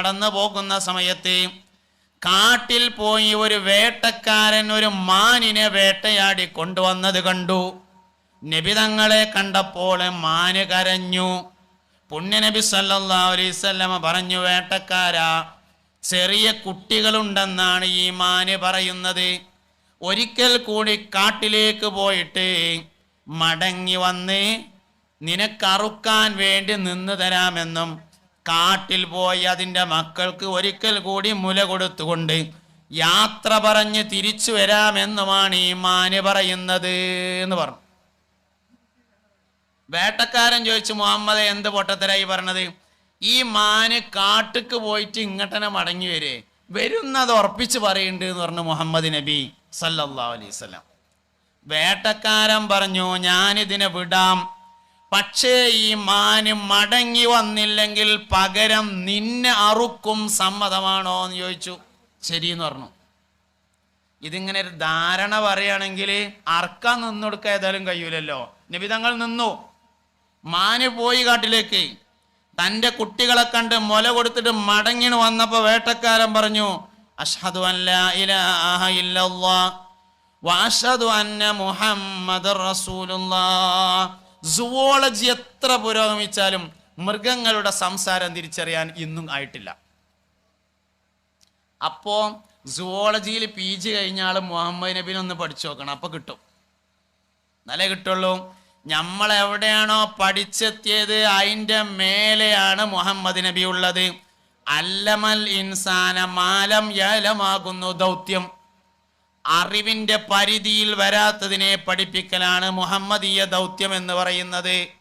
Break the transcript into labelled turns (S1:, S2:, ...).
S1: നടന്നു പോകുന്ന സമയത്ത് കാട്ടിൽ പോയി ഒരു വേട്ടക്കാരൻ ഒരു മാനിനെ വേട്ടയാടി കൊണ്ടുവന്നത് കണ്ടു. നബിതങ്ങളെ കണ്ടപ്പോൾ മാന് കരഞ്ഞു. പുണ്യനബി വസല്ലമ പറഞ്ഞു വേട്ടക്കാരാ ചെറിയ കുട്ടികളുണ്ടെന്നാണ് ഈ മാന് പറയുന്നത്. ഒരിക്കൽ കൂടി കാട്ടിലേക്ക് പോയിട്ട് മടങ്ങി വന്ന് നിനക്കറുക്കാൻ വേണ്ടി നിന്ന് തരാമെന്നും കാട്ടിൽ പോയി അതിന്റെ മക്കൾക്ക് ഒരിക്കൽ കൂടി മുല കൊടുത്തുകൊണ്ട് യാത്ര പറഞ്ഞ് തിരിച്ചു വരാമെന്നുമാണ് ഈ മാന് പറയുന്നത് എന്ന് പറഞ്ഞു. വേട്ടക്കാരൻ ചോദിച്ചു മുഹമ്മദ് എന്ത് പൊട്ടത്തരായി പറഞ്ഞത്? ഈ മാന് കാട്ടുക്ക് പോയിട്ട് ഇങ്ങട്ടനെ മടങ്ങി വരേ. വരുന്നത് ഉറപ്പിച്ച് പറയുന്നുണ്ട് എന്ന് പറഞ്ഞു മുഹമ്മദ് നബി സല്ലാ അലൈസ് വേട്ടക്കാരൻ പറഞ്ഞു ഞാനിതിനെ വിടാം. പക്ഷേ ഈ മാന് മടങ്ങി വന്നില്ലെങ്കിൽ പകരം നിന്നെ അറുക്കും സമ്മതമാണോ എന്ന് ചോദിച്ചു. ശരിയെന്ന് പറഞ്ഞു. ഇതിങ്ങനെ ഒരു ധാരണ പറയുകയാണെങ്കിൽ അർക്കാൻ നിന്നൊടുക്കാൻ ഏതായാലും കഴിയൂലല്ലോ. നിബിതങ്ങൾ നിന്നു. മാന് പോയി കാട്ടിലേക്ക്. തന്റെ കുട്ടികളെ കണ്ട് മുല കൊടുത്തിട്ട് മടങ്ങിന് വന്നപ്പോൾ വേട്ടക്കാരൻ പറഞ്ഞു അഷ്ഹദു അല്ല വഅഷ്ഹദു അന്ന മുഹമ്മദ് സുവോളജി എത്ര പുരോഗമിച്ചാലും മൃഗങ്ങളുടെ സംസാരം തിരിച്ചറിയാൻ ഇന്നും ആയിട്ടില്ല. അപ്പോ സുവോളജിയിൽ പി ജി കഴിഞ്ഞ മുഹമ്മദ് നബിനെ ഒന്ന് പഠിച്ചു നോക്കണം അപ്പൊ കിട്ടും. നല്ല കിട്ടുള്ളൂ. നമ്മൾ എവിടെയാണോ പഠിച്ചെത്തിയത് അതിന്റെ മേലെയാണ് മുഹമ്മദ് നബി ഉള്ളത്. അല്ലമൽ ഇൻസാന മാലം യലമാകുന്നു ദൗത്യം. അറിവിന്റെ പരിധിയിൽ വരാത്തതിനെ പഠിപ്പിക്കലാണ് മുഹമ്മദീയ ദൗത്യം എന്ന് പറയുന്നത്.